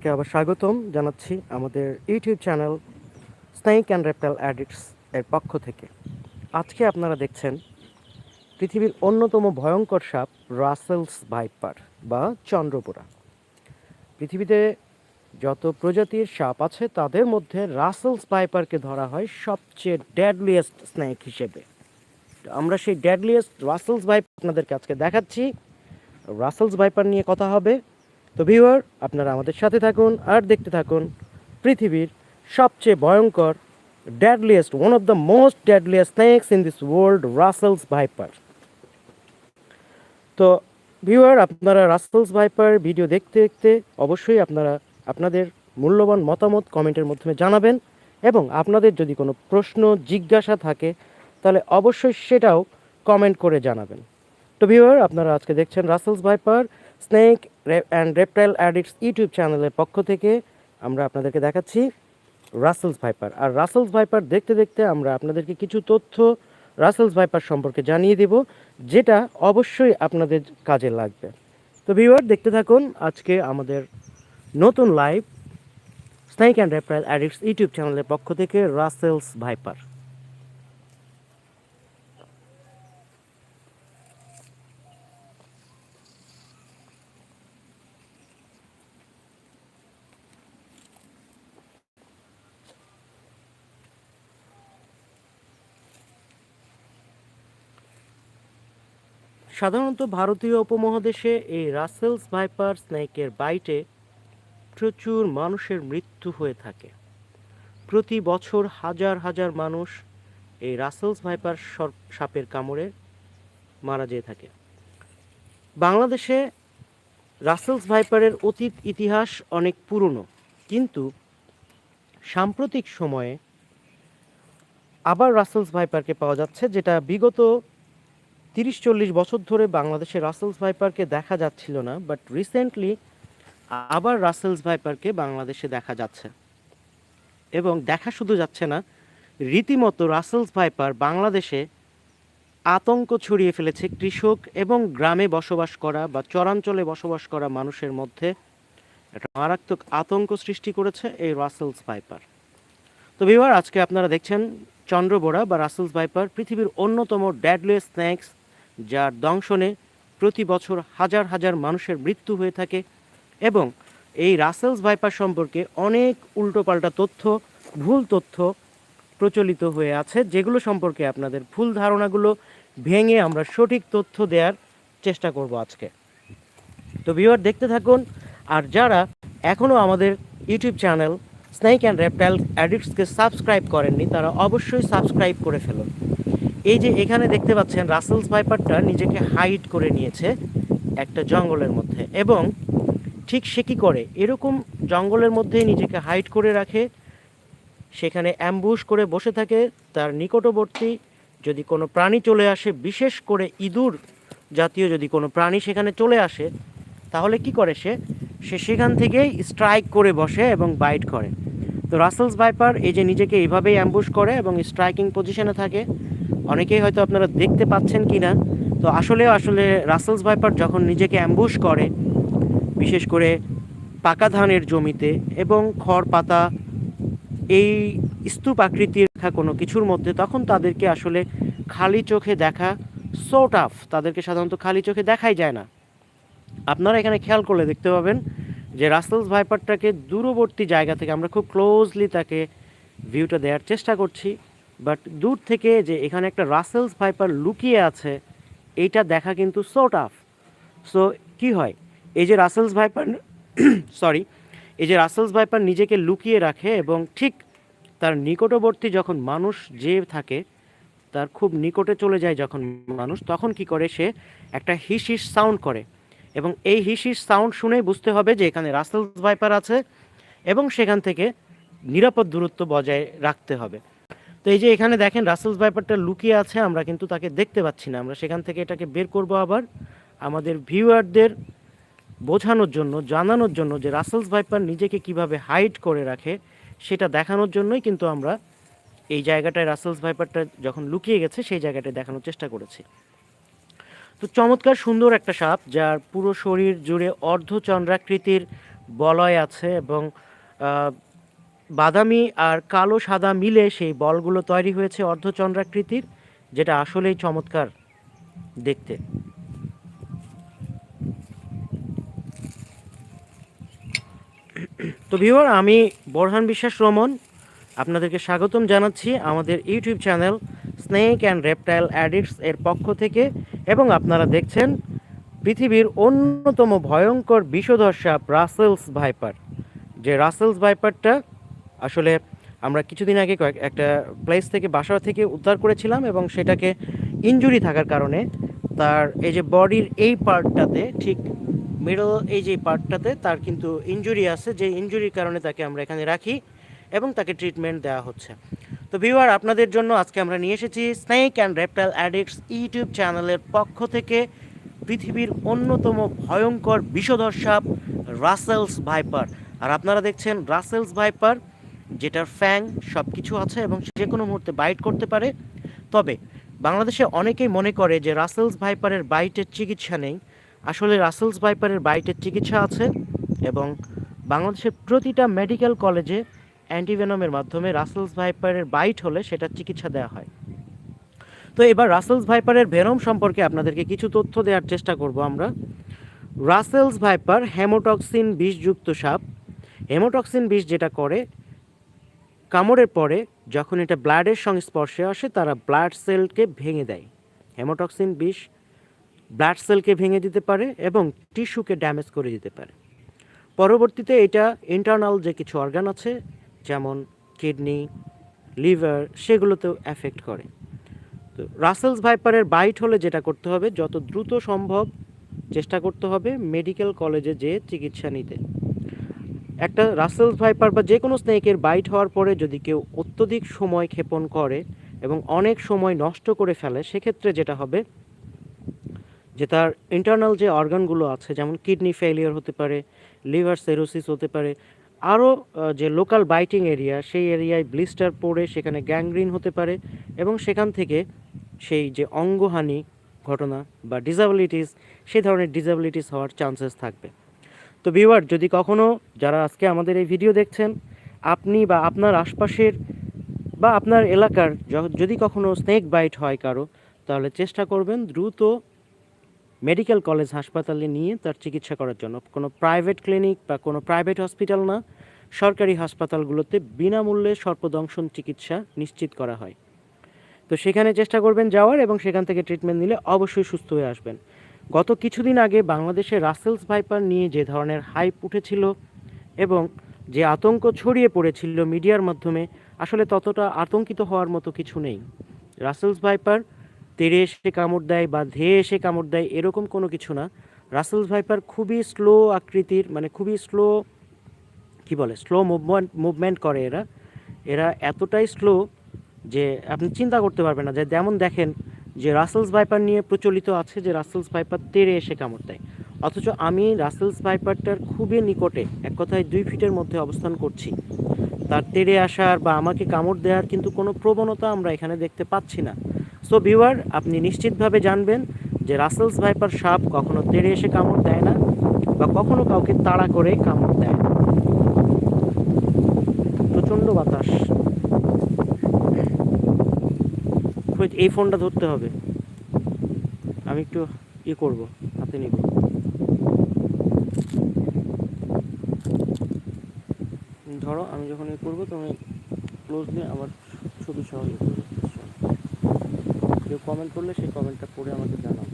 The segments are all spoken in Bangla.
কে আবার স্বাগতম জানাচ্ছি আমাদের YouTube channel snake and reptile addicts এর পক্ষ থেকে। আজকে আপনারা দেখছেন পৃথিবীর অন্যতম ভয়ঙ্কর সাপ রাসেলস ভাইপার বা চন্দ্রপুরা পৃথিবীতে যত প্রজাতির সাপ আছে তাদের মধ্যে রাসেলস ভাইপারকে ধরা হয় সবচেয়ে ড্যাডলিয়েস্ট স্নেক হিসেবে। আমরা সেই ড্যাডলিয়েস্ট রাসেলস ভাইপার আপনাদেরকে আজকে দেখাচ্ছি। রাসেলস ভাইপার নিয়ে কথা হবে। তো ভিউয়ার আপনারা আমাদের সাথে থাকুন আর দেখতে থাকুন পৃথিবীর সবচেয়ে ভয়ঙ্কর deadliest one of the most deadliest snakes in this world Russell's viper তো ভিউয়ার আপনারা রাসেলস ভাইপার ভিডিও দেখতে দেখতে অবশ্যই আপনারা আপনাদের মূল্যবান মতামত কমেন্টের মাধ্যমে জানাবেন এবং আপনাদের যদি কোনো প্রশ্ন, জিজ্ঞাসা থাকে, তাহলে অবশ্যই সেটাও কমেন্ট করে জানাবেন। তো ভিউয়ার আপনারা আজকে দেখছেন Russell's viper snake and reptile addicts YouTube চ্যানেলের পক্ষ থেকে আমরা আপনাদেরকে দেখাচ্ছি রাসেলস ভাইপার আর রাসেলস ভাইপার দেখতে দেখতে আমরা আপনাদেরকে কিছু তথ্য রাসেলস ভাইপার সম্পর্কে জানিয়ে দেব, যেটা অবশ্যই আপনাদের কাজে লাগবে। তো ভিউয়ার, দেখতে থাকুন আজকে আমাদের নতুন live snake and reptile addicts YouTube চ্যানেলের পক্ষ থেকে রাসেলস ভাইপার সাধারণত ভারতীয় উপমহাদেশে এই রাসেলস ভাইপার স্নেকের বাইটে প্রচুর মানুষের মৃত্যু হয়ে থাকে। প্রতি বছর হাজার হাজার মানুষ এই রাসেলস ভাইপার সাপের কামড়ে মারা যেয়ে থাকে। বাংলাদেশে রাসেলস ভাইপারের অতীত ইতিহাস অনেক পুরনো, কিন্তু সাম্প্রতিক সময়ে আবার রাসেলস ভাইপারকে পাওয়া যাচ্ছে, যেটা বিগত তিরিশ চল্লিশ বছর ধরে বাংলাদেশে রাসেলস ভাইপারকে দেখা যাচ্ছিল না বাট রিসেন্টলি আবার রাসেলস ভাইপারকে বাংলাদেশে দেখা যাচ্ছে। এবং দেখা শুধু যাচ্ছে না, রীতিমতো রাসেলস ভাইপার বাংলাদেশে আতঙ্ক ছড়িয়ে ফেলেছে কৃষক এবং গ্রামে বসবাস করা বা চরাঞ্চলে বসবাস করা মানুষের মধ্যে একটা মারাত্মক আতঙ্ক সৃষ্টি করেছে এই রাসেলস ভাইপার। তো বিবার আজকে আপনারা দেখছেন চন্দ্রবোড়া বা রাসেলস ভাইপার, পৃথিবীর অন্যতম ড্যাডলিয়েস্ট স্ন্যাক্স যার দংশনে প্রতি বছর হাজার হাজার মানুষের মৃত্যু হয়ে থাকে এবং এই রাসেলস ভাইপার সম্পর্কে অনেক উল্টোপাল্টা তথ্য, ভুল তথ্য প্রচলিত হয়ে আছে, যেগুলো সম্পর্কে আপনাদের ভুল ধারণাগুলো ভেঙে আমরা সঠিক তথ্য দেওয়ার চেষ্টা করব আজকে। তো ভিউয়ার, দেখতে থাকুন, আর যারা এখনও আমাদের YouTube channel snake and reptile অ্যাডিক্টসকে subscribe করেননি, তারা অবশ্যই সাবস্ক্রাইব করে ফেলুন। এই যে এখানে দেখতে পাচ্ছেন, রাসেলস ভাইপারটা নিজেকে হাইড করে নিয়েছে একটা জঙ্গলের মধ্যে এবং ঠিক সে কী করে? এরকম জঙ্গলের মধ্যেই নিজেকে হাইড করে রাখে, সেখানে অ্যাম্বুশ করে বসে থাকে, তার নিকটবর্তী যদি কোনো প্রাণী চলে আসে, বিশেষ করে ইঁদুর জাতীয় যদি কোনো প্রাণী সেখানে চলে আসে, তাহলে কি করে সে? সে সেখান থেকেই স্ট্রাইক করে বসে এবং বাইট করে। তো রাসেলস ভাইপার এই যে নিজেকে এইভাবেই অ্যাম্বুশ করে এবং স্ট্রাইকিং পজিশনে থাকে অনেকেই হয়তো আপনারা দেখতে পাচ্ছেন কি না তো আসলে আসলে রাসেলস ভাইপার যখন নিজেকে অ্যাম্বুশ করে, বিশেষ করে পাকা ধানের জমিতে এবং খড় পাতা, এই স্তূপ আকৃতির রাখা কোনো কিছুর মধ্যে, তখন তাদেরকে আসলে খালি চোখে দেখা সো টাফ তাদেরকে সাধারণত খালি চোখে দেখাই যায় না। আপনারা এখানে খেয়াল করলে দেখতে পাবেন যে রাসেলস ভাইপারটাকে দূরবর্তী জায়গা থেকে আমরা খুব ক্লোজলি তাকে ভিউটা দেওয়ার চেষ্টা করছি। বাট দূর থেকে যে এখানে একটা রাসেলস ভাইপার লুকিয়ে আছে, এইটা দেখা কিন্তু সো টাফ সো কি হয়? এই যে রাসেলস ভাইপার সরি এই যে রাসেলস ভাইপার নিজেকে লুকিয়ে রাখে এবং ঠিক তার নিকটবর্তী যখন মানুষ যে থাকে, তার খুব নিকটে চলে যায় যখন মানুষ, তখন কি করে? সে একটা হিস হিস সাউন্ড করে। এবং এই হিস হিস সাউন্ড শুনেই বুঝতে হবে যে এখানে রাসেলস ভাইপার আছে এবং সেখান থেকে নিরাপদ দূরত্ব বজায় রাখতে হবে। তো এই যে এখানে দেখেন রাসেলস ভাইপারটা লুকিয়ে আছে, আমরা কিন্তু তাকে দেখতে পাচ্ছি না। আমরা সেখান থেকে এটাকে বের করব আবার আমাদের ভিউয়ারদের বোঝানোর জন্য, জানানোর জন্য যে রাসেলস ভাইপার নিজেকে কীভাবে হাইড করে রাখে, সেটা দেখানোর জন্যই কিন্তু আমরা এই জায়গাটায় রাসেলস ভাইপারটা যখন লুকিয়ে গেছে, সেই জায়গাটায় দেখানোর চেষ্টা করেছি। তো চমৎকার সুন্দর একটা সাপ, যার পুরো শরীর জুড়ে অর্ধচন্দ্রাকৃতির বলয় আছে এবং বাদামি আর কালো সাদা মিলে সেই বলগুলো তৈরি হয়েছে অর্ধচন্দ্রাকৃতির, যেটা আসলেই চমৎকার দেখতে। তো ভিউয়ার, আমি বোরহান বিশ্বাস রমন, আপনাদেরকে স্বাগতম জানাচ্ছি আমাদের YouTube channel snake and reptile addicts এর পক্ষ থেকে, এবং আপনারা দেখছেন পৃথিবীর অন্যতম ভয়ঙ্কর বিষধর সাপ রাসেলস ভাইপার। যে রাসেলস ভাইপারটা আসলে আমরা কিছুদিন আগে কয়েক, একটা প্লেস থেকে বাসা থেকে উদ্ধার করেছিলাম এবং সেটাকে ইনজুরি থাকার কারণে তার এই যে বডির এই পার্টটাতে ঠিক মিডল এই যে পার্টটাতে তার কিন্তু ইনজুরি আছে, যে ইনজুরির কারণে তাকে আমরা এখানে রাখি এবং তাকে ট্রিটমেন্ট দেওয়া হচ্ছে। তো ভিউয়ার আপনাদের জন্য আজকে আমরা নিয়ে এসেছি snake and reptile addicts YouTube চ্যানেলের পক্ষ থেকে পৃথিবীর অন্যতম ভয়ঙ্কর বিষধর সাপ রাসেলস ভাইপার আর আপনারা দেখছেন রাসেলস ভাইপার যেটার ফ্যাং সব কিছু আছে এবং যে কোনো মুহূর্তে বাইট করতে পারে। তবে বাংলাদেশে অনেকেই মনে করে যে রাসেলস ভাইপারের বাইটের চিকিৎসা নেই। আসলে রাসেলস ভাইপারের বাইটের চিকিৎসা আছে এবং বাংলাদেশের প্রতিটা মেডিকেল কলেজে অ্যান্টিভেনমের মাধ্যমে রাসেলস ভাইপারের বাইট হলে সেটার চিকিৎসা দেওয়া হয়। তো এবার রাসেলস ভাইপারের ভেনম সম্পর্কে আপনাদেরকে কিছু তথ্য দেওয়ার চেষ্টা করব আমরা। রাসেলস ভাইপার হেমোটক্সিন বিষযুক্ত সাপ। হেমোটক্সিন বিষ যেটা করে কামড়ের পরে যখন এটা ব্লাডের সংস্পর্শে আসে, তারা ব্লাড সেলকে ভেঙে দেয়। হেমোটক্সিন বিষ ব্লাড সেলকে ভেঙে দিতে পারে এবং টিস্যুকে ড্যামেজ করে দিতে পারে। পরবর্তীতে এটা ইন্টারনাল যে কিছু অর্গান আছে, যেমন কিডনি, লিভার, সেগুলোতেও অ্যাফেক্ট করে। তো রাসেলস ভাইপারের বাইট হলে যেটা করতে হবে, যত দ্রুত সম্ভব চেষ্টা করতে হবে, মেডিকেল কলেজে যেয়ে চিকিৎসা নিতে। একটা রাসেলস ভাইপার বা যে কোনো স্নেকের বাইট হওয়ার পরে যদি কেউ অত্যধিক সময় ক্ষেপণ করে এবং অনেক সময় নষ্ট করে ফেলে, সেক্ষেত্রে যেটা হবে যে তার ইন্টারনাল যে অর্গানগুলো আছে, যেমন কিডনি ফেলিয়ার হতে পারে লিভার সেরোসিস হতে পারে, আরও যে লোকাল বাইটিং এরিয়া সেই এরিয়ায় ব্লিস্টার পড়ে, সেখানে গ্যাংগ্রিন হতে পারে এবং সেখান থেকে সেই যে অঙ্গহানি ঘটনা বা ডিসাবিলিটিস সেই ধরনের ডিসাবিলিটিস হওয়ার চান্সেস থাকবে। তো ভিউয়ার, যদি কখনও যারা আজকে আমাদের এই ভিডিও দেখছেন, আপনি বা আপনার আশপাশের বা আপনার এলাকার যদি কখনো স্নেক বাইট হয় কারও, তাহলে চেষ্টা করবেন দ্রুত মেডিকেল কলেজ হাসপাতালে নিয়ে তার চিকিৎসা করার জন্য। কোনো প্রাইভেট ক্লিনিক বা কোনো প্রাইভেট হসপিটাল না, সরকারি হাসপাতালগুলোতে বিনামূল্যে সর্পদংশন চিকিৎসা নিশ্চিত করা হয়। তো সেখানে চেষ্টা করবেন যাওয়ার এবং সেখান থেকে ট্রিটমেন্ট নিলে অবশ্যই সুস্থ হয়ে আসবেন। গত কিছুদিন আগে বাংলাদেশে রাসেলস ভাইপার নিয়ে যে ধরনের হাইপ উঠেছিল এবং যে আতঙ্ক ছড়িয়ে পড়েছিল মিডিয়ার মাধ্যমে, আসলে ততটা আতঙ্কিত হওয়ার মতো কিছু নেই। রাসেলস ভাইপার তেড়ে এসে কামড় দেয় বা ধেয়ে এসে কামড় দেয় এরকম কোনো কিছু না। রাসেলস ভাইপার খুবই স্লো আকৃতির মানে খুবই স্লো, কি বলে, স্লো মুভমেন্ট মুভমেন্ট করে এরা। এরা এতটাই স্লো যে আপনি চিন্তা করতে পারবেন না যে যেমন দেখেন যে রাসেলস ভাইপার নিয়ে প্রচলিত আছে, যে রাসেলস ভাইপার তেড়ে এসে কামড় দেয়। অথচ আমি রাসেলস ভাইপারটার খুবই নিকটে, এক কথায় দুই ফিটের মধ্যে অবস্থান করছি। তার তেড়ে আসার বা আমাকে কামড় দেওয়ার কিন্তু কোনো প্রবণতা আমরা এখানে দেখতে পাচ্ছি না। সো ভিউয়ার আপনি নিশ্চিতভাবে জানবেন যে রাসেলস ভাইপার সাপ কখনো তেড়ে এসে কামড় দেয় না বা কখনো কাউকে তাড়া করে কামড় দেয় প্রচণ্ড বাতাস। কই, এই ফোনটা ধরতে হবে। আমি একটু ই করব হাতে নিব। ধরো আমি যখন ই করব তখন ক্লোজলি আমার ছবি সহ ইয়ে কেউ কমেন্ট করলে সেই কমেন্টটা পড়ে আমাকে জানাব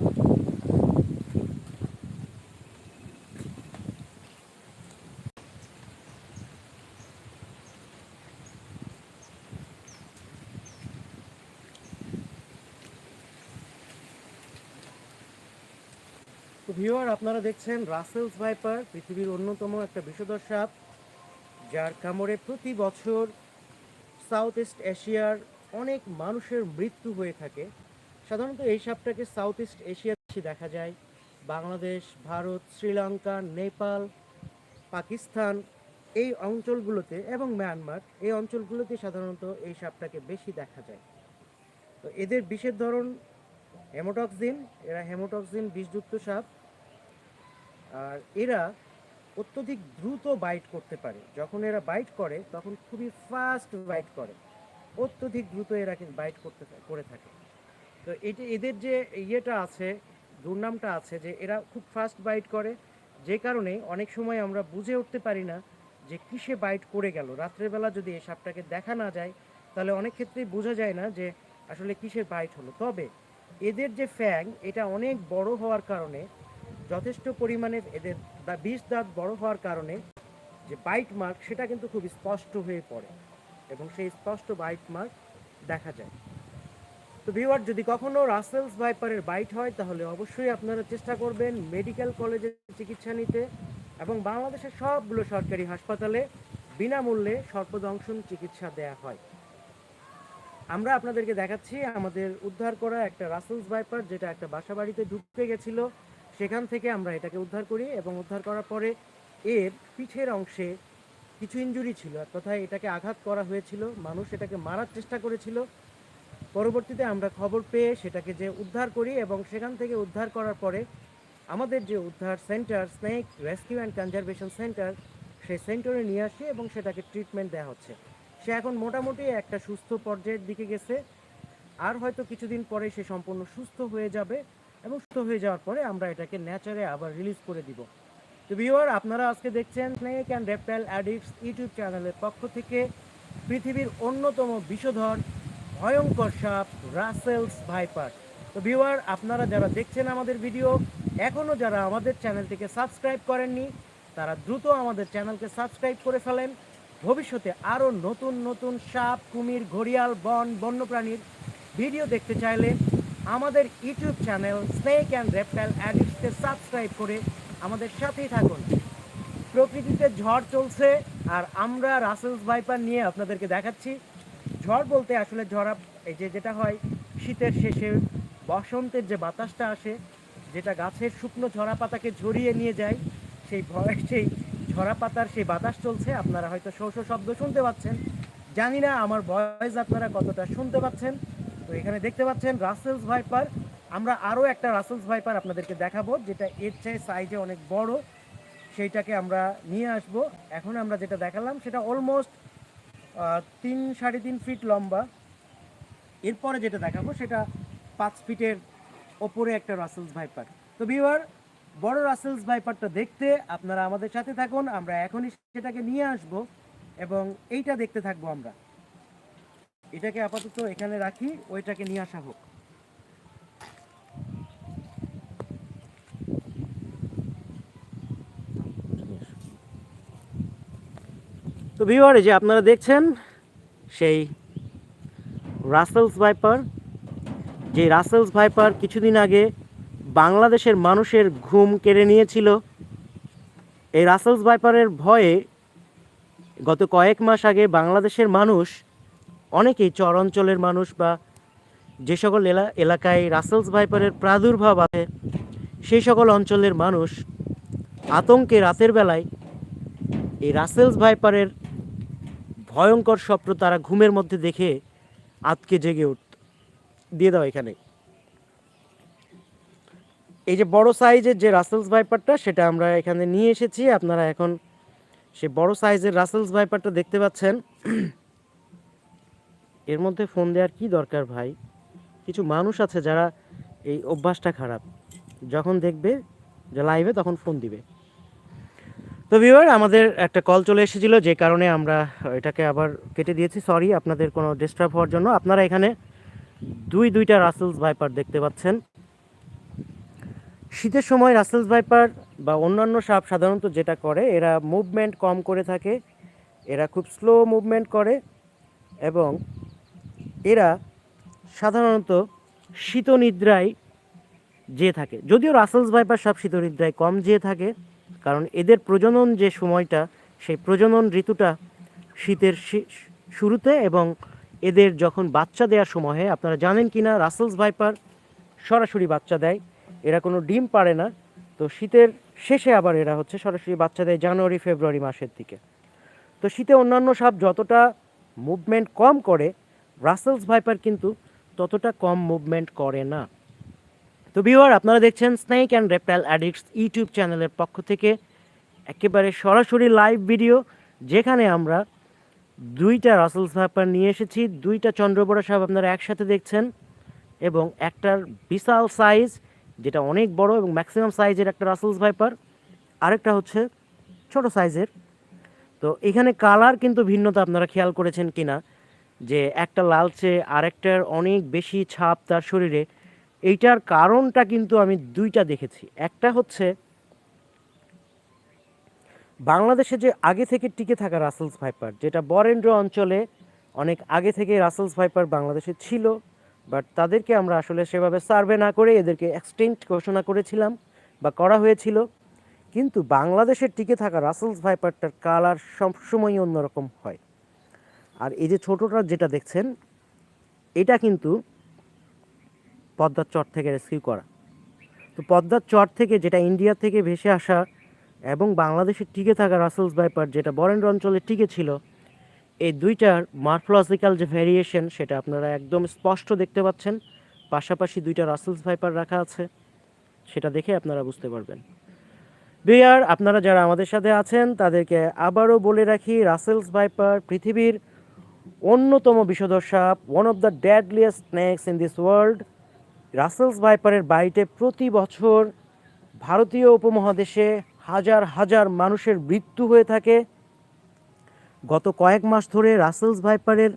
তো আপনারা দেখছেন রাসেলস ভাইপার, পৃথিবীর অন্যতম একটা বিষধর সাপ, যার কামড়ে প্রতি বছর সাউথ ইস্ট এশিয়ার অনেক মানুষের মৃত্যু হয়ে থাকে। সাধারণত এই সাপটাকে সাউথ ইস্ট এশিয়াতে বেশি দেখা যায়। বাংলাদেশ, ভারত, শ্রীলঙ্কা, নেপাল, পাকিস্তান এই অঞ্চলগুলোতে এবং মিয়ানমার, এই অঞ্চলগুলোতে সাধারণত এই সাপটাকে বেশি দেখা যায়। তো এদের বিষের ধরন হেমোটক্সিন, এরা হেমোটক্সিন বিষযুক্ত সাপ। আর এরা অত্যধিক দ্রুত বাইট করতে পারে। যখন এরা বাইট করে, তখন খুবই ফাস্ট বাইট করে। অত্যধিক দ্রুত এরা কিন্তু বাইট করতে করে থাকে। তো এটি, এদের যে ইয়েটা আছে, দুর্নামটা আছে যে এরা খুব ফাস্ট বাইট করে, যে কারণে অনেক সময় আমরা বুঝে উঠতে পারি না যে কিসে বাইট করে গেল। রাত্রেবেলা যদি এই সাপটাকে দেখা না যায়, তাহলে অনেক ক্ষেত্রেই বোঝা যায় না যে আসলে কিসের বাইট হলো। তবে এদের যে ফ্যাং এটা অনেক বড় হওয়ার কারণে যথেষ্ট পরিমাণে এদের বিষ দাঁত বড় হওয়ার কারণে যে বাইট মার্ক সেটা কিন্তু খুব স্পষ্ট হয়ে পড়ে এবং সেই স্পষ্ট বাইট মার্ক দেখা যায়। তো ভিউয়ার যদি কখনো রাসেলস ভাইপারের বাইট হয়, তাহলে অবশ্যই আপনারা চেষ্টা করবেন মেডিকেল কলেজে চিকিৎসা নিতে এবং বাংলাদেশের সবগুলো সরকারি হাসপাতালে বিনামূল্যে সর্পদংশন চিকিৎসা দেয়া হয়। আমরা আপনাদেরকে দেখাচ্ছি আমাদের উদ্ধার করা একটা রাসেলস ভাইপার যেটা একটা বাসা বাড়িতে ঢুকে গেছিল। সেখান থেকে আমরা এটাকে উদ্ধার করি এবং উদ্ধার করার পরে এর পিঠের অংশে কিছু ইনজুরি ছিল কথায় এটাকে আঘাত করা হয়েছিল, মানুষ এটাকে মারার চেষ্টা করেছিল। পরবর্তীতে আমরা খবর পেয়ে সেটাকে যে উদ্ধার করি এবং সেখান থেকে উদ্ধার করার পরে আমাদের যে উদ্ধার centre, snake rescue and conservation centre, সেই সেন্টারে নিয়ে আসি এবং সেটাকে ট্রিটমেন্ট দেওয়া হচ্ছে। সে এখন মোটামুটি একটা সুস্থ পর্যায়ের দিকে গেছে। আর হয়তো কিছুদিন পরে সে সম্পূর্ণ সুস্থ হয়ে যাবে। এবং সুস্থ হয়ে যাওয়ার পরে আমরা এটাকে ন্যাচারে আবার রিলিজ করে দিব। তো ভিউয়ার আপনারা আজকে দেখছেন snake and reptile addicts YouTube চ্যানেলের পক্ষ থেকে পৃথিবীর অন্যতম বিষধর, ভয়ঙ্কর সাপ রাসেলস ভাইপার তো ভিউয়ার আপনারা যারা দেখছেন আমাদের ভিডিও এখনও যারা আমাদের চ্যানেলটিকে সাবস্ক্রাইব করেননি, তারা দ্রুত আমাদের চ্যানেলকে সাবস্ক্রাইব করে ফেলেন। ভবিষ্যতে আরও নতুন নতুন সাপ, কুমির, ঘড়িয়াল, বন, বন্যপ্রাণীর ভিডিও দেখতে চাইলে আমাদের YouTube channel snake and reptile অ্যাডিক্টসকে subscribe করে আমাদের সাথেই থাকুন। প্রকৃতিতে ঝড় চলছে আর আমরা রাসেলস ভাইপার নিয়ে আপনাদেরকে দেখাচ্ছি। ঝড় বলতে আসলে ঝড়া এই যে যেটা হয়, শীতের শেষে বসন্তের যে বাতাসটা আসে, যেটা গাছের শুকনো ঝরা পাতাকে ঝরিয়ে নিয়ে যায়, সেই ভয় সেই ঝরা পাতার সেই বাতাস চলছে। আপনারা হয়তো শো শো শব্দ শুনতে পাচ্ছেন। জানি না আমার ভয়েস আপনারা কতটা শুনতে পাচ্ছেন। তো এখানে দেখতে পাচ্ছেন রাসেলস ভাইপার আমরা আরও একটা রাসেলস ভাইপার আপনাদেরকে দেখাবো, যেটা এর চেয়ে সাইজে অনেক বড়। সেইটাকে আমরা নিয়ে আসব। এখন আমরা যেটা দেখালাম, সেটা অলমোস্ট তিন সাড়ে তিন ফিট লম্বা। এরপরে যেটা দেখাবো, সেটা পাঁচ ফিটের ওপরে একটা রাসেলস ভাইপার তো ভিউয়ার বড় রাসেলস ভাইপারটা দেখতে আপনারা আমাদের সাথে থাকুন। আমরা এখনই সেটাকে নিয়ে আসব এবং এইটা দেখতে থাকব আমরা। এটাকে আপাতত এখানে রাখি, ওইটাকে নিয়ে আসা হোক। তো ভিউয়ারে যে আপনারা দেখছেন, সেই রাসেলস ভাইপার যে রাসেলস ভাইপার কিছুদিন আগে বাংলাদেশের মানুষের ঘুম কেড়ে নিয়েছিল। এই রাসেলস ভাইপারের ভয়ে গত কয়েক মাস আগে বাংলাদেশের মানুষ অনেকেই চর অঞ্চলের মানুষ বা যে সকল এলা, এলাকায় রাসেলস ভাইপারের প্রাদুর্ভাব আছে, সেই সকল অঞ্চলের মানুষ আতঙ্কে রাতের বেলায় এই রাসেলস ভাইপারের ভয়ঙ্কর স্বপ্ন তারা ঘুমের মধ্যে দেখে আতকে জেগে উঠত দিয়ে দাও এখানে। এই যে বড় সাইজের যে রাসেলস ভাইপারটা, সেটা আমরা এখানে নিয়ে এসেছি। আপনারা এখন সে বড় সাইজের রাসেলস ভাইপারটা দেখতে পাচ্ছেন। এর মধ্যে ফোন দেওয়ার কি দরকার ভাই? কিছু মানুষ আছে যারা এই অভ্যাসটা খারাপ। যখন দেখবে যে লাইভে তখন ফোন দিবে। তো ভিউয়ার আমাদের একটা কল চলে এসেছিল, যে কারণে আমরা এটাকে আবার কেটে দিয়েছি। সরি আপনাদের কোনো ডিস্টার্ব হওয়ার জন্য। আপনারা এখানে দুই, দুইটা রাসেলস ভাইপার দেখতে পাচ্ছেন। শীতের সময় রাসেলস ভাইপার বা অন্যান্য সাপ সাধারণত যেটা করে, এরা মুভমেন্ট কম করে থাকে। এরা খুব স্লো মুভমেন্ট করে এবং এরা সাধারণত শীতনিদ্রায় যেয়ে থাকে। যদিও রাসেলস ভাইপার সব শীতনিদ্রায় কম যেয়ে থাকে, কারণ এদের প্রজনন যে সময়টা, সেই প্রজনন ঋতুটা শীতের শুরুতে এবং এদের যখন বাচ্চা দেওয়ার সময়ে আপনারা জানেন কি না রাসেলস ভাইপার সরাসরি বাচ্চা দেয়, এরা কোনো ডিম পারে না। তো শীতের শেষে আবার এরা হচ্ছে সরাসরি বাচ্চা দেয় জানুয়ারি, ফেব্রুয়ারি মাসের দিকে। তো শীতে অন্যান্য সাপ যতটা মুভমেন্ট কম করে রাসেলস ভাইপার কিন্তু ততটা কম মুভমেন্ট করে না। তো ভিউয়ার আপনারা দেখছেন snake and reptile addicts YouTube চ্যানেলের পক্ষ থেকে একেবারে সরাসরি লাইভ ভিডিও যেখানে আমরা দুইটা রাসেলস ভাইপার নিয়ে এসেছি, দুইটা চন্দ্রবড়া সাহেব আপনারা একসাথে দেখছেন, এবং একটার বিশাল সাইজ যেটা অনেক বড় এবং ম্যাক্সিমাম সাইজের একটা রাসেলস ভাইপার আরেকটা হচ্ছে ছোট সাইজের তো এখানে কালার কিন্তু ভিন্নতা আপনারা খেয়াল করেছেন কিনা যে একটা লালচে আরেকটার অনেক বেশি ছাপ তার শরীরে, এইটার কারণটা কিন্তু আমি দুইটা দেখেছি। একটা হচ্ছে, বাংলাদেশে যে আগে থেকে টিকে থাকা রাসেলস ভাইপার, যেটা বরেন্দ্র অঞ্চলে অনেক আগে থেকে রাসেলস ভাইপার বাংলাদেশে ছিল, বাট তাদেরকে আমরা আসলে সেভাবে সার্ভে না করে এদেরকে এক্সটেন্ট ঘোষণা করেছিলাম বা করা হয়েছিল। কিন্তু বাংলাদেশের টিকে থাকা রাসেলস ভাইপারটার কালার সবসময় অন্যরকম হয়। আর এই যে ছোটোটা যেটা দেখছেন, এটা কিন্তু পদ্মার চর থেকে রেস্কিউ করা। তো পদ্মার চর থেকে যেটা ইন্ডিয়া থেকে ভেসে আসা এবং বাংলাদেশে টিকে থাকা রাসেলস ভাইপার যেটা বরেন্দ্র অঞ্চলে টিকে ছিল, এই দুইটার মার্ফোলজিক্যাল যে ভ্যারিয়েশন সেটা আপনারা একদম স্পষ্ট দেখতে পাচ্ছেন। পাশাপাশি দুইটা রাসেলস ভাইপার রাখা আছে, সেটা দেখে আপনারা বুঝতে পারবেন। বিয়ার আপনারা যারা আমাদের সাথে আছেন, তাদেরকে আবারও বলে রাখি, রাসেলস ভাইপার পৃথিবীর অন্যতম বিষধর সাপ one of the deadliest snakes in this world Russell's ভাইপারের বাইটে প্রতি বছর ভারতীয় উপমহাদেশে হাজার হাজার মানুষের মৃত্যু হয়ে থাকে। গত কয়েক মাস ধরে রাসেলস ভাইপারের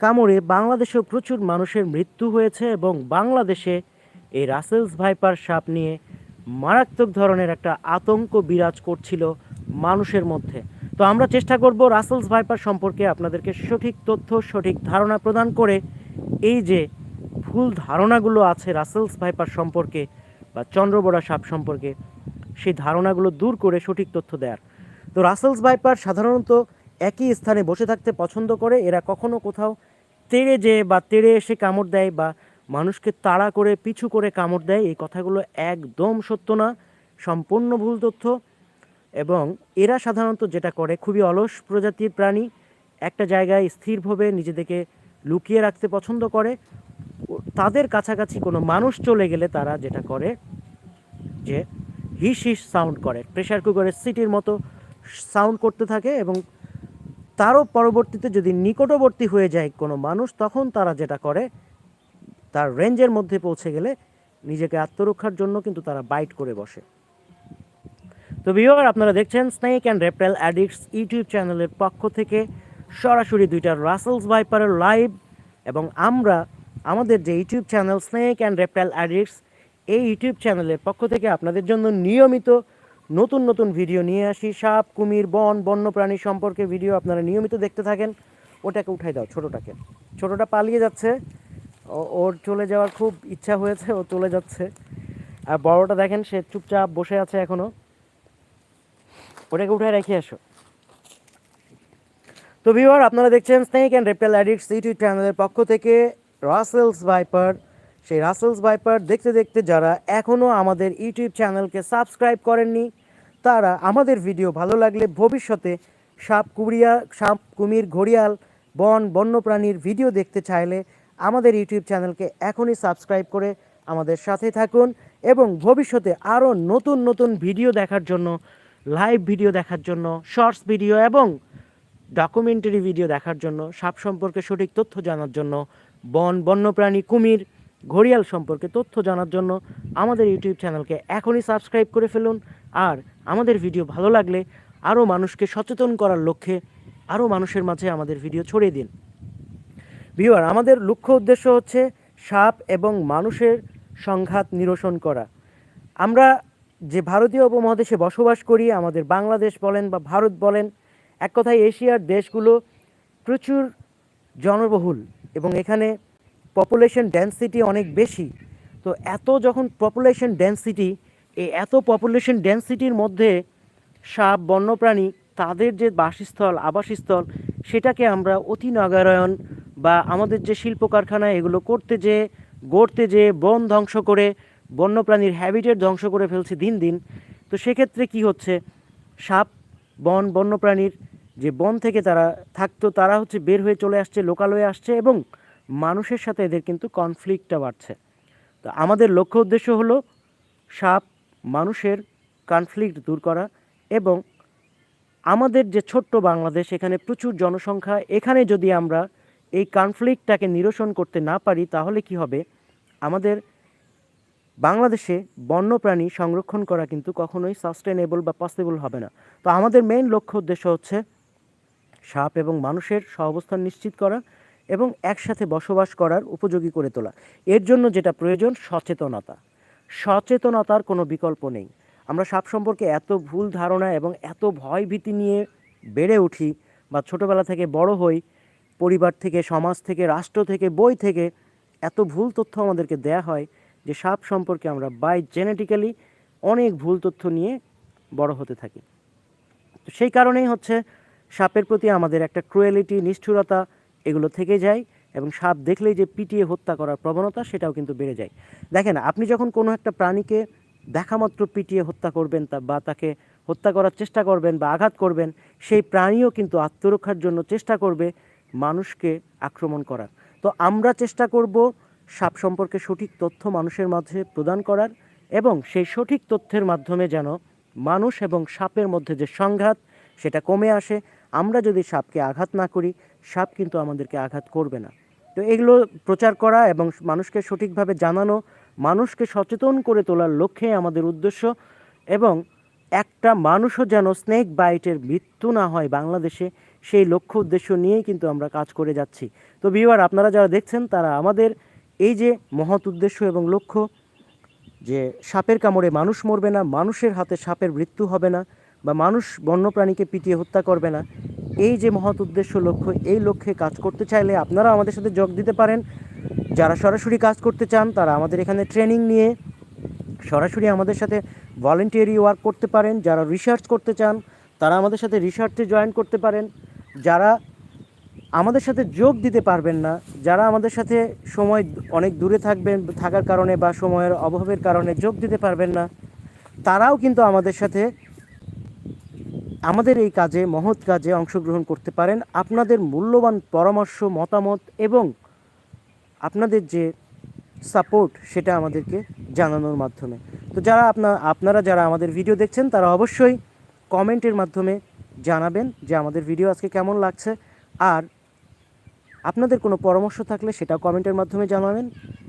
কামড়ে বাংলাদেশেও প্রচুর মানুষের মৃত্যু হয়েছে এবং বাংলাদেশে এই রাসেলস ভাইপার সাপ নিয়ে মারাত্মক ধরনের একটা আতঙ্ক বিরাজ করছিল মানুষের মধ্যে। তো আমরা চেষ্টা করব রাসেলস ভাইপার সম্পর্কে আপনাদেরকে সঠিক তথ্য, সঠিক ধারণা প্রদান করে এই যে ভুল ধারণাগুলো আছে রাসেলস ভাইপার সম্পর্কে বা চন্দ্রবড়া সাপ সম্পর্কে, সেই ধারণাগুলো দূর করে সঠিক তথ্য দেওয়ার তো রাসেলস ভাইপার সাধারণত একই স্থানে বসে থাকতে পছন্দ করে, এরা কখনো কোথাও তেড়ে যেয়ে বা তেড়ে এসে কামড় দেয় বা মানুষকে তাড়া করে পিছু করে কামড় দেয়, এই কথাগুলো একদম সত্য না। সম্পূর্ণ ভুল তথ্য। এবং এরা সাধারণত যেটা করে, খুবই অলস প্রজাতির প্রাণী। একটা জায়গায় স্থিরভাবে নিজেদেরকে লুকিয়ে রাখতে পছন্দ করে। তাদের কাছাকাছি কোনো মানুষ চলে গেলে তারা যেটা করে যে হিস হিস সাউন্ড করে। প্রেশার কুকারের সিটির মতো সাউন্ড করতে থাকে এবং তারও পরবর্তীতে যদি নিকটবর্তী হয়ে যায় কোনো মানুষ, তখন তারা যেটা করে, তার রেঞ্জের মধ্যে পৌঁছে গেলে নিজেকে আত্মরক্ষার জন্য কিন্তু তারা বাইট করে বসে। তো ভিউয়ার আপনারা দেখছেন snake and reptile addicts YouTube চ্যানেলের পক্ষ থেকে সরাসরি দুইটা রাসেলস ভাইপারের লাইভ এবং আমরা, আমাদের যে YouTube channel snake and reptile addicts এই ইউটিউব চ্যানেলের পক্ষ থেকে আপনাদের জন্য নিয়মিত নতুন নতুন ভিডিও নিয়ে আসি। সাপ, কুমির, বন, বন্যপ্রাণী সম্পর্কে ভিডিও আপনারা নিয়মিত দেখতে থাকেন। ওটাকে উঠাই দাও, ছোটোটাকে। ছোটোটা পালিয়ে যাচ্ছে। ওর চলে যাওয়ার খুব ইচ্ছা হয়েছে, ও চলে যাচ্ছে। আর বড়টা দেখেন, সে চুপচাপ বসে আছে এখনও। ওটাকে উঠে রেখে, আসো। তো ভিউয়ার আপনারা দেখছেন snake and reptile addicts YouTube চ্যানেলের পক্ষ থেকে রাসেলস ভাইপার সেই রাসেলস ভাইপার দেখতে দেখতে যারা এখনও আমাদের ইউটিউব চ্যানেলকে সাবস্ক্রাইব করেননি, তারা আমাদের ভিডিও ভালো লাগলে ভবিষ্যতে সাপ কুড়িয়া, সাপ, কুমির, ঘড়িয়াল, বন, বন্যপ্রাণীর ভিডিও দেখতে চাইলে আমাদের ইউটিউব চ্যানেলকে এখনই সাবস্ক্রাইব করে আমাদের সাথে থাকুন এবং ভবিষ্যতে আরও নতুন নতুন ভিডিও দেখার জন্য লাইভ ভিডিও দেখার জন্য শর্টস ভিডিও এবং ডকুমেন্টারি ভিডিও দেখার জন্য, সাপ সম্পর্কে সঠিক তথ্য জানার জন্য, বন, বন্যপ্রাণী, কুমির, ঘড়িয়াল সম্পর্কে তথ্য জানার জন্য আমাদের ইউটিউব চ্যানেলকে এখনই সাবস্ক্রাইব করে ফেলুন। আর আমাদের ভিডিও ভালো লাগলে আরও মানুষকে সচেতন করার লক্ষ্যে আরও মানুষের মাঝে আমাদের ভিডিও ছড়িয়ে দিন। ভিউয়ার আমাদের লক্ষ্য উদ্দেশ্য হচ্ছে সাপ এবং মানুষের সংঘাত নিরসন করা। আমরা যে ভারতীয় উপমহাদেশে বসবাস করি, আমাদের বাংলাদেশ বলেন বা ভারত বলেন, এক কথায় এশিয়ার দেশগুলো প্রচুর জনবহুল এবং এখানে পপুলেশন ডেন্সিটি অনেক বেশি। তো এত যখন পপুলেশন ডেন্সিটি এই এত পপুলেশন ডেন্সিটির মধ্যে সাপ, বন্যপ্রাণী, তাদের যে বাসস্থল, আবাসস্থল, সেটাকে আমরা অতি নগরায়ন বা আমাদের যে শিল্প কারখানা এগুলো করতে যে গড়তে যে বন ধ্বংস করে বন্যপ্রাণীর হ্যাবিটেট ধ্বংস করে ফেলছে দিন দিন। তো সেক্ষেত্রে কি হচ্ছে? সাপ, বন, বন্যপ্রাণীর যে বন থেকে তারা থাকতো, তারা হচ্ছে বের হয়ে চলে আসছে লোকালয়ে আসছে এবং মানুষের সাথে এদের কিন্তু কনফ্লিক্টটা বাড়ছে। তো আমাদের লক্ষ্য উদ্দেশ্য হলো সাপ, মানুষের কনফ্লিক্ট দূর করা এবং আমাদের যে ছোট্ট বাংলাদেশ, এখানে প্রচুর জনসংখ্যা। এখানে যদি আমরা এই কনফ্লিক্টটাকে নিরসন করতে না পারি, তাহলে কি হবে? আমাদের বাংলাদেশে বন্যপ্রাণী সংরক্ষণ করা কিন্তু কখনোই সাস্টেনেবল বা পসিবল হবে না। তো আমাদের মেইন লক্ষ্য উদ্দেশ্য হচ্ছে সাপ এবং মানুষের সহাবস্থান নিশ্চিত করা এবং একসাথে বসবাস করার উপযোগী করে তোলা। এর জন্য যেটা প্রয়োজন, সচেতনতা। সচেতনতার কোনো বিকল্প নেই। আমরা সাপ সম্পর্কে এত ভুল ধারণা এবং এত ভয় ভীতি নিয়ে বেড়ে উঠি বা ছোটোবেলা থেকে বড় হই, পরিবার থেকে, সমাজ থেকে, রাষ্ট্র থেকে, বই থেকে এত ভুল তথ্য আমাদেরকে দেয়া হয় যে সাপ সম্পর্কে আমরা বাই জেনেটিক্যালি অনেক ভুল তথ্য নিয়ে বড় হতে থাকি। তো সেই কারণেই হচ্ছে সাপের প্রতি আমাদের একটা ক্রুয়েলিটি নিষ্ঠুরতা এগুলো থেকে যায় এবং সাপ দেখলেই যে পিটিয়ে হত্যা করার প্রবণতা সেটাও কিন্তু বেড়ে যায়। দেখেন, আপনি যখন কোনো একটা প্রাণীকে দেখামাত্র পিটিয়ে হত্যা করবেন তা বা তাকে হত্যা করার চেষ্টা করবেন বা আঘাত করবেন, সেই প্রাণীও কিন্তু আত্মরক্ষার জন্য চেষ্টা করবে মানুষকে আক্রমণ করার। তো আমরা চেষ্টা করব সাপ সম্পর্কে সঠিক তথ্য মানুষের মাঝে প্রদান করার এবং সেই সঠিক তথ্যের মাধ্যমে যেন মানুষ এবং সাপের মধ্যে যে সংঘাত, সেটা কমে আসে। আমরা যদি সাপকে আঘাত না করি, সাপ কিন্তু আমাদেরকে আঘাত করবে না। তো এগুলো প্রচার করা এবং মানুষকে সঠিকভাবে জানানো, মানুষকে সচেতন করে তোলার লক্ষ্যে আমাদের উদ্দেশ্য এবং একটা মানুষও যেন স্নেক বাইটের মৃত্যু না হয় বাংলাদেশে, সেই লক্ষ্য উদ্দেশ্য নিয়েই কিন্তু আমরা কাজ করে যাচ্ছি। তো ভিউয়ার আপনারা যারা দেখছেন, তারা আমাদের এই যে মহৎ উদ্দেশ্য এবং লক্ষ্য যে সাপের কামড়ে মানুষ মরবে না, মানুষের হাতে সাপের মৃত্যু হবে না বা মানুষ বন্যপ্রাণীকে পিটিয়ে হত্যা করবে না, এই যে মহৎ উদ্দেশ্য, লক্ষ্য, এই লক্ষ্যে কাজ করতে চাইলে আপনারা আমাদের সাথে যোগ দিতে পারেন। যারা সরাসরি কাজ করতে চান, তারা আমাদের এখানে ট্রেনিং নিয়ে সরাসরি আমাদের সাথে ভলেন্টিয়ারি ওয়ার্ক করতে পারেন। যারা রিসার্চ করতে চান, তারা আমাদের সাথে রিসার্চে জয়েন করতে পারেন। যারা আমাদের সাথে যোগ দিতে পারবেন না। যারা আমাদের সাথে সময় অনেক দূরে থাকবেন, থাকার কারণে বা সময়ের অভাবের কারণে যোগ দিতে পারবেন না, তারাও কিন্তু আমাদের সাথে আমাদের এই কাজে, মহৎ কাজে অংশগ্রহণ করতে পারেন। আপনাদের মূল্যবান পরামর্শ, মতামত এবং আপনাদের যে সাপোর্ট, সেটা আমাদেরকে জানানোর মাধ্যমে। তো যারা আপনার আপনারা যারা আমাদের ভিডিও দেখছেন, তারা অবশ্যই কমেন্টের মাধ্যমে জানাবেন যে আমাদের ভিডিও আজকে কেমন লাগছে। আর আপনাদের কোনো পরামর্শ থাকলে সেটাও কমেন্টের মাধ্যমে জানাবেন।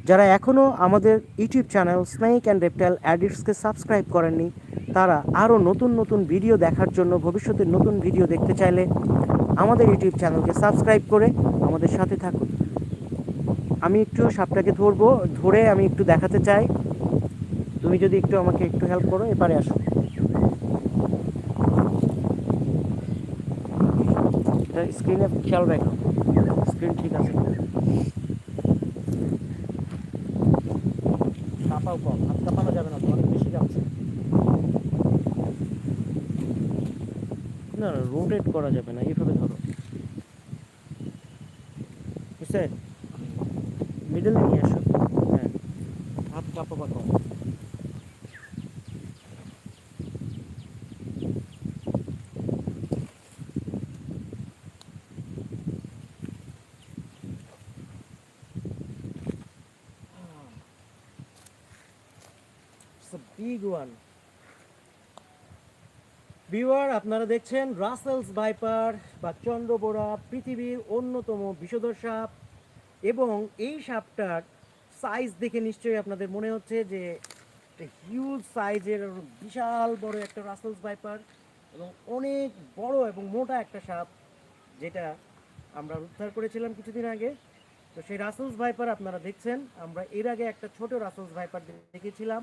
যারা এখনও আমাদের YouTube channel snake and reptile অ্যাডিটসকে subscribe করেননি, তারা আরও নতুন নতুন ভিডিও দেখার জন্য ভবিষ্যতে নতুন ভিডিও দেখতে চাইলে আমাদের ইউটিউব চ্যানেলকে সাবস্ক্রাইব করে আমাদের সাথে থাকুন। আমি একটু সাপটাকে ধরবো, ধরে আমি একটু দেখাতে চাই। তুমি যদি একটু আমাকে একটু হেল্প করো, এপারে আসো। স্ক্রিনে খেয়াল রাখো। স্ক্রিন ঠিক আছে। কাঁপাও কম, হাত কাঁপানো যাবে না তো অনেক বেশি কাঁপছে না রোটেট করা যাবে না, এইভাবে ধরো। বুঝছে মিডলে নিয়ে আসো হ্যাঁ হাত কাঁপাবা কম It's a big one. Viewer আপনারা দেখছেন রাসেলস ভাইপার বা চন্দ্রবোরা পৃথিবীর অন্যতম বিষধর সাপ এবং এই সাপটার সাইজ দেখে নিশ্চয়ই আপনাদের মনে হচ্ছে যে হিউজ সাইজের বিশাল বড় একটা রাসেলস ভাইপার এবং অনেক বড় এবং মোটা একটা সাপ, যেটা আমরা উদ্ধার করেছিলাম কিছুদিন আগে। তো সেই রাসেলস ভাইপার আপনারা দেখছেন, আমরা এর আগে একটা ছোট রাসেলস ভাইপার দেখেছিলাম।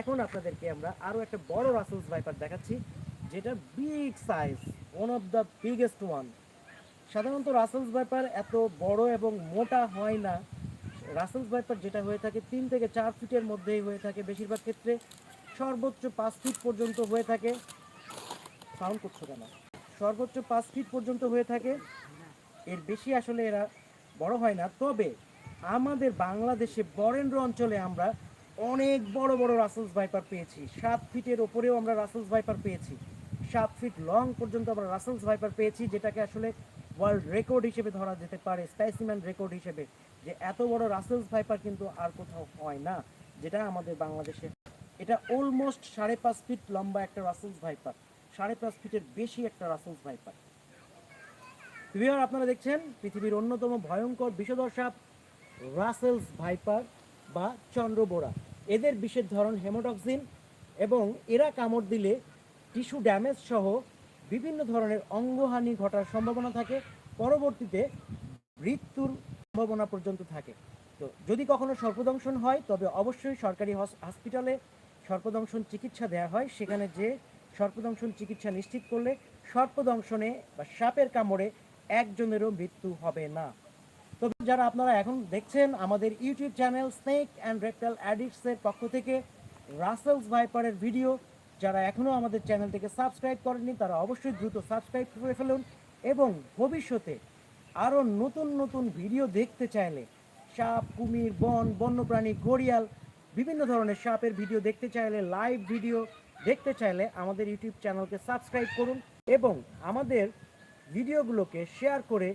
এখন আপনাদেরকে আমরা আরও একটা বড় রাসেলস ভাইপার দেখাচ্ছি। যেটা big size one of the biggest one সাধারণত রাসেলস ভাইপার এত বড় এবং মোটা হয় না। রাসেলস ভাইপার যেটা হয়ে থাকে তিন থেকে চার ফিটের মধ্যেই হয়ে থাকে। বেশিরভাগ ক্ষেত্রে সর্বোচ্চ পাঁচ ফিট পর্যন্ত হয়ে থাকে। সাউন্ড করছ কেন? সর্বোচ্চ পাঁচ ফিট পর্যন্ত হয়ে থাকে। এর বেশি আসলে এরা বড় হয় না। তবে আমাদের বাংলাদেশে বরেন্দ্র অঞ্চলে আমরা অনেক বড় বড় রাসেলস ভাইপার পেয়েছি। সাত ফিটের ওপরেও আমরা রাসেলস ভাইপার পেয়েছি। সাত ফিট লং পর্যন্ত আমরা রাসেলস ভাইপার পেয়েছি, যেটাকে আসলে ওয়ার্ল্ড রেকর্ড হিসেবে ধরা যেতে পারে স্পেসিম্যান রেকর্ড হিসেবে। যে এত বড় রাসেলস ভাইপার কিন্তু আর কোথাও হয় না, যেটা আমাদের বাংলাদেশে। এটা অলমোস্ট সাড়ে পাঁচ ফিট লম্বা একটা রাসেলস ভাইপার সাড়ে পাঁচ ফিটের বেশি একটা রাসেলস ভাইপার ভিউয়ার আপনারা দেখছেন পৃথিবীর অন্যতম ভয়ঙ্কর বিষধর সাপ রাসেলস ভাইপার বা চন্দ্রবোরা। এদের বিশেষ ধরন হেমোটক্সিন এবং এরা কামড় দিলে টিস্যু ড্যামেজ সহ বিভিন্ন ধরনের অঙ্গহানি ঘটার সম্ভাবনা থাকে। পরবর্তীতে মৃত্যুর সম্ভাবনা পর্যন্ত থাকে। তো যদি কখনো সর্পদংশন হয়, তবে অবশ্যই সরকারি হস- হসপিটালে সর্পদংশন চিকিৎসা দেওয়া হয়। সেখানে যে সর্পদংশন চিকিৎসা নিশ্চিত করলে সর্পদংশনে বা সাপের কামড়ে একজনেরও মৃত্যু হবে না। তবে যারা আপনারা এখন দেখছেন, আমাদের YouTube channel snake and reptile অ্যাডিক্টসের পক্ষ থেকে রাসেলস ভাইপারের ভিডিও যারা এখনও আমাদের চ্যানেলটিকে সাবস্ক্রাইব করেননি, তারা অবশ্যই দ্রুত সাবস্ক্রাইব করে ফেলুন এবং ভবিষ্যতে আরও নতুন নতুন ভিডিও দেখতে চাইলে সাপ, কুমির, বন, বন্যপ্রাণী, ঘড়িয়াল, বিভিন্ন ধরনের সাপের ভিডিও দেখতে চাইলে লাইভ ভিডিও দেখতে চাইলে আমাদের ইউটিউব চ্যানেলকে সাবস্ক্রাইব করুন এবং আমাদের ভিডিওগুলোকে শেয়ার করে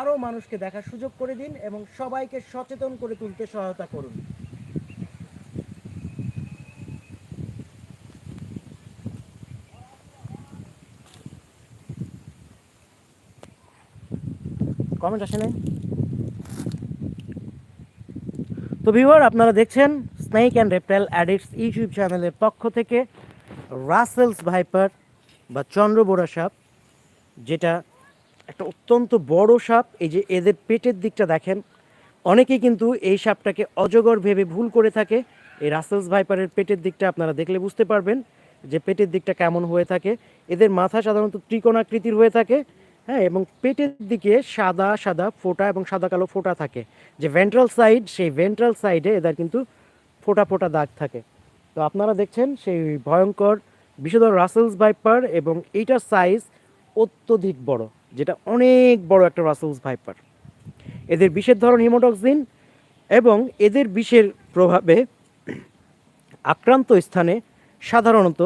আরও মানুষকে দেখার সুযোগ করে দিন এবং সবাইকে সচেতন করে তুলতে সহায়তা করুন। কমেন্ট আসে নাই? তো ভিউয়ার আপনারা দেখছেন snake and reptile addicts YouTube চ্যানেলের পক্ষ থেকে রাসেলস ভাইপার বা চন্দ্রবোরা সাপ, যেটা একটা অত্যন্ত বড় সাপ। এই যে এদের পেটের দিকটা দেখেন, অনেকেই কিন্তু এই সাপটাকে অজগর ভেবে ভুল করে থাকে। এই রাসেলস ভাইপারের পেটের দিকটা আপনারা দেখলে বুঝতে পারবেন যে পেটের দিকটা কেমন হয়ে থাকে। এদের মাথা সাধারণত ত্রিকোণাকৃতির হয়ে থাকে। হ্যাঁ এবং পেটের দিকে সাদা সাদা ফোঁটা এবং সাদা কালো ফোঁটা থাকে। যে ভেন্ট্রাল সাইড সেই ভেন্ট্রাল সাইডে এদের কিন্তু ফোঁটা ফোঁটা দাগ থাকে। তো আপনারা দেখছেন সেই ভয়ঙ্কর বিষধর রাসেলস ভাইপার এবং এইটার সাইজ অত্যধিক বড়, যেটা অনেক বড় একটা রাসেলস ভাইপার এদের বিষের ধরন হিমোটক্সিন এবং এদের বিষের প্রভাবে আক্রান্ত স্থানে সাধারণত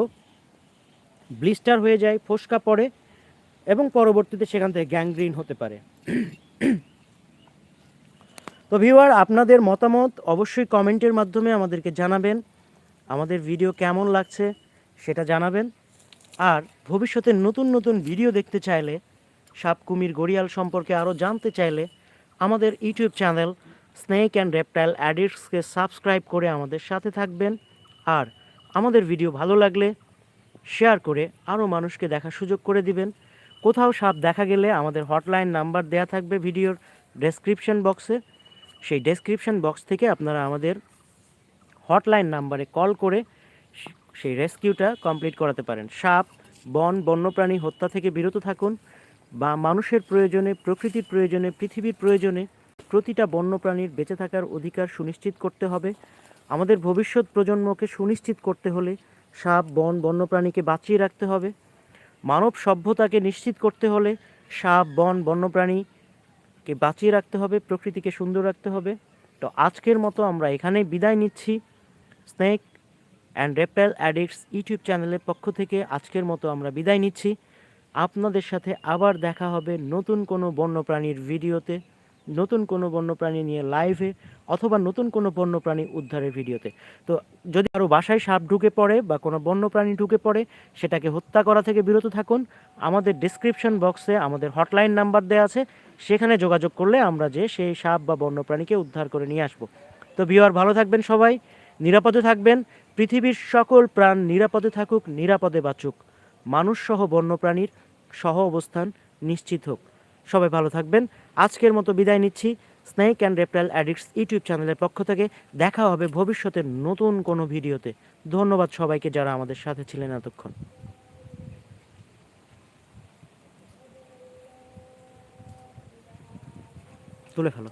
ব্লিস্টার হয়ে যায়, ফোসকা পড়ে এবং পরবর্তীতে সেখান থেকে গ্যাংগ্রিন হতে পারে। তো ভিউয়ার আপনাদের মতামত অবশ্যই কমেন্টের মাধ্যমে আমাদেরকে জানাবেন। আমাদের ভিডিও কেমন লাগছে সেটা জানাবেন। আর ভবিষ্যতে নতুন নতুন ভিডিও দেখতে চাইলে সাপ কুমির গড়িয়াল সম্পর্কে আরও জানতে চাইলে, আমাদের YouTube channel snake and reptile অ্যাডিক্টসকে subscribe করে আমাদের সাথে থাকবেন। আর আমাদের ভিডিও ভালো লাগলে শেয়ার করে আরও মানুষকে দেখার সুযোগ করে দিবেন। কোথাও সাপ দেখা গেলে আমাদের হটলাইন নাম্বার দেয়া থাকবে ভিডিওর ডেসক্রিপশন বক্সে। সেই ডেসক্রিপশন বক্স থেকে আপনারা আমাদের হটলাইন নাম্বারে কল করে সেই রেস্কিউটা কমপ্লিট করাতে পারেন। সাপ, বন, বন্যপ্রাণী হত্যা থেকে বিরত থাকুন বা মানুষের প্রয়োজনে, প্রকৃতির প্রয়োজনে, পৃথিবীর প্রয়োজনে প্রতিটা বন্যপ্রাণীর বেঁচে থাকার অধিকার সুনিশ্চিত করতে হবে। আমাদের ভবিষ্যৎ প্রজন্মকে সুনিশ্চিত করতে হলে সাপ, বন, বন্যপ্রাণীকে বাঁচিয়ে রাখতে হবে। মানব সভ্যতাকে নিশ্চিত করতে হলে সাপ, বন বন্যপ্রাণীকে বাঁচিয়ে রাখতে হবে, প্রকৃতিকে সুন্দর রাখতে হবে। তো আজকের মতো আমরা এখানেই বিদায় নিচ্ছি। Snake and reptile addicts YouTube চ্যানেলের পক্ষ থেকে আজকের মতো আমরা বিদায় নিচ্ছি। আপনাদের সাথে আবার দেখা হবে নতুন কোনো বন্যপ্রাণীর ভিডিওতে। নতুন কোনো বন্যপ্রাণী নিয়ে লাইভে অথবা নতুন কোনো বন্যপ্রাণী উদ্ধারের ভিডিওতে তো যদি আরও বাসায় সাপ ঢুকে পড়ে বা কোনো বন্যপ্রাণী ঢুকে পড়ে, সেটাকে হত্যা করা থেকে বিরত থাকুন। আমাদের ডিসক্রিপশন বক্সে আমাদের হটলাইন নাম্বার দেওয়া আছে। সেখানে যোগাযোগ করলে আমরা যে সেই সাপ বা বন্যপ্রাণীকে উদ্ধার করে নিয়ে আসব। তো বিওয়ার ভালো থাকবেন সবাই, নিরাপদে থাকবেন। পৃথিবীর সকল প্রাণ নিরাপদে থাকুক, নিরাপদে বাঁচুক। মানুষ সহ বন্যপ্রাণীর সহ অবস্থান নিশ্চিত হোক। সবাই ভালো থাকবেন। আজকের মতো বিদায় নিচ্ছি। Snake and reptile addicts YouTube চ্যানেলের পক্ষ থেকে দেখা হবে ভবিষ্যতের নতুন কোনো ভিডিওতে। ধন্যবাদ সবাইকে যারা আমাদের সাথে ছিলেন এতক্ষণ। তুলে ফেলো।